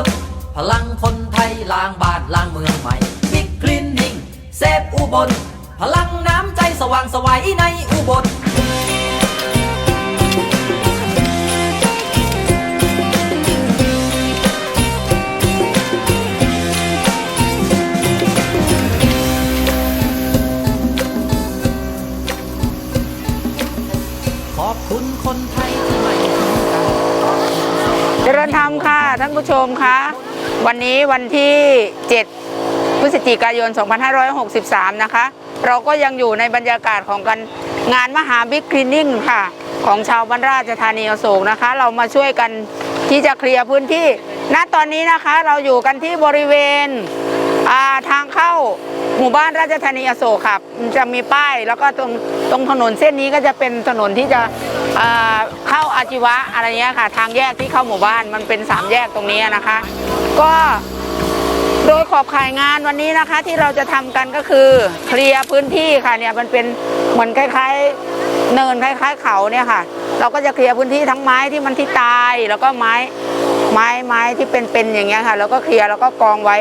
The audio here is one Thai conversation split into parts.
บพลังคนไทยล้างบ้านล้างเมืองใหม่บิ๊กคลินนิ่งเซฟอุบล พลังน้ำใจสว่างสวัยในอุบลขอบคุณคนไทยที่ม่ทิ้งกันเริญธรร ท่านผู้ชมคะวันนี้วันที่ 7 พฤศจิกายน 2563 นะคะ เราก็ยังอยู่ในบรรยากาศของกันงานมหาบิ๊กคลีนนิ่งค่ะ ของชาวบ้านราชธานีอโศกนะคะ เรามาช่วยกันที่จะเคลียร์พื้นที่ ณตอนนี้นะคะเราอยู่กันที่บริเวณาทางเข้าหมู่บ้านราชธานีอโศกครับจะมีป้ายแล้วก็ตรงตรงถนนเส้นนี้ก็จะเป็นถนนที่จะ เข้าอาชีวะอะไรเงี้ยค่ะ ทางแยกที่เข้าหมู่บ้านมันเป็นสามแยกตรงนี้นะคะ ก็โดยขอบข่ายงานวันนี้นะคะที่เราจะทำกันก็คือเคลียร์พื้นที่ค่ะเนี่ยมันเป็นเหมือนคล้ายๆเนินคล้าย ๆ เขาเนี่ยค่ะ เราก็จะเคลียร์พื้นที่ทั้งไม้ที่มันที่ตาย แล้วก็ไม้ไม้ไม้ที่เป็นๆอย่างเงี้ยค่ะ แล้วก็เคลียร์แล้วก็กองไว้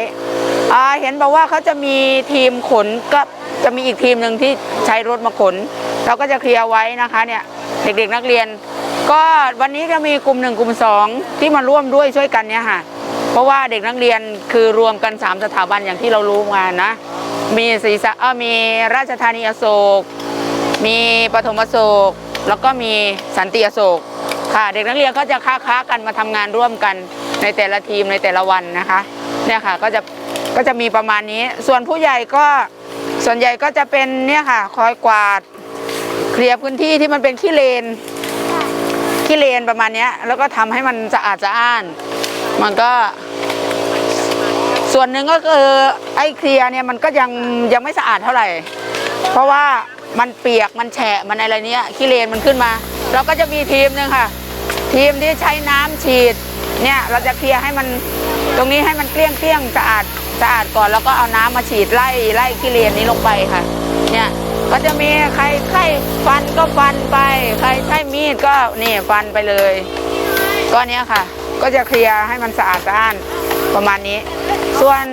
เห็นบอกว่าเขาจะมีทีมขนก็จะมีอีกทีมหนึ่งที่ใช้รถมาขน เราก็จะเคลียร์ไว้นะคะเนี่ย เด็กๆนักเรียน ก็วันนี้จะมีกลุ่มหนึ่งกลุ่มสองที่มาร่วมด้วยช่วยกันเนี่ยค่ะ เพราะว่าเด็กนักเรียนคือรวมกัน 3 สถาบันอย่างที่เรารู้มานะ มีศรีสะเออมีราชธานีอโศก มีปฐมอโศก แล้วก็มีสันติอโศกค่ะ เด็กนักเรียนก็จะค้าค้ากันมาทำงานร่วมกันในแต่ละทีมในแต่ละวันนะคะเนี่ยค่ะก็จะก็จะมีประมาณนี้ ส่วนผู้ใหญ่ก็ส่วนใหญ่ก็จะเป็นเนี่ยค่ะคอยกวาด เคลียร์พื้นที่ที่มันเป็นขี้เลนขี้เลนประมาณเนี้ยแล้วก็ทำให้มันสะอาดสะอ้าน มันก็ ส่วนหนึ่งก็คือไอ้เคลียร์เนี่ยมันก็ยังยังไม่สะอาดเท่าไหร่ เพราะว่ามันเปียกมันแฉะมันอะไรเนี้ยขี้เลนมันขึ้นมาเราก็จะมีทีมหนึงค่ะ ทีมที่ใช้น้ำฉีดเนี่ยเราจะเคลียร์ให้มันตรงนี้ให้มันเกลี้ยงเกลี้ยงสะอาดสะอาดก่อนแล้วก็เอาน้ำมาฉีดไล่ไล่ขี้เลนนี้ลงไปค่ะ เนี่ย ก็จะมีใครใครฟันก็ฟันไป ใครใช้มีดก็นี่ฟันไปเลย ก็เนี้ยค่ะ ก็จะเคลียร์ให้มันสะอาดสะอ้านประมาณนี้ ส่วน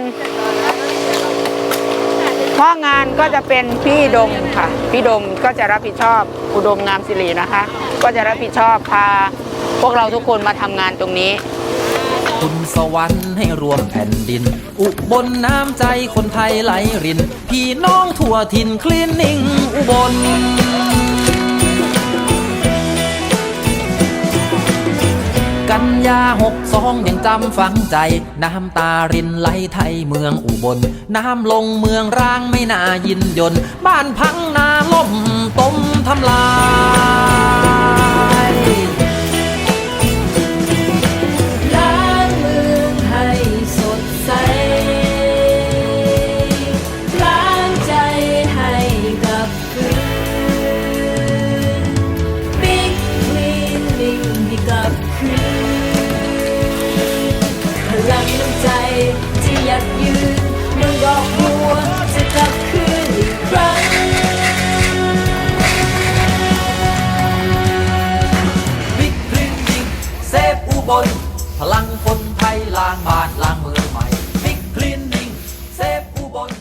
พ่องานก็จะเป็นพี่ดมค่ะ พี่ดมก็จะรับผิดชอบอุดมงามสิรินะคะ ก็จะรับผิดชอบพาพวกเราทุกคนมาทำงานตรงนี้ คุณสวรรค์ให้รวมแผ่นดิน อุบลน้ำใจคนไทยไหลริน พี่น้องทั่วถิ่นคลีนนิ่งอุบลกันยาหกสองยังจำฝังใจ น้ำตารินไหลไทยเมืองอุบล น้ำลงเมืองร้างไม่น่ายินยน บ้านพังนาล่มต้มทำลาย บน พลังคนไทยล้างบาทล้าง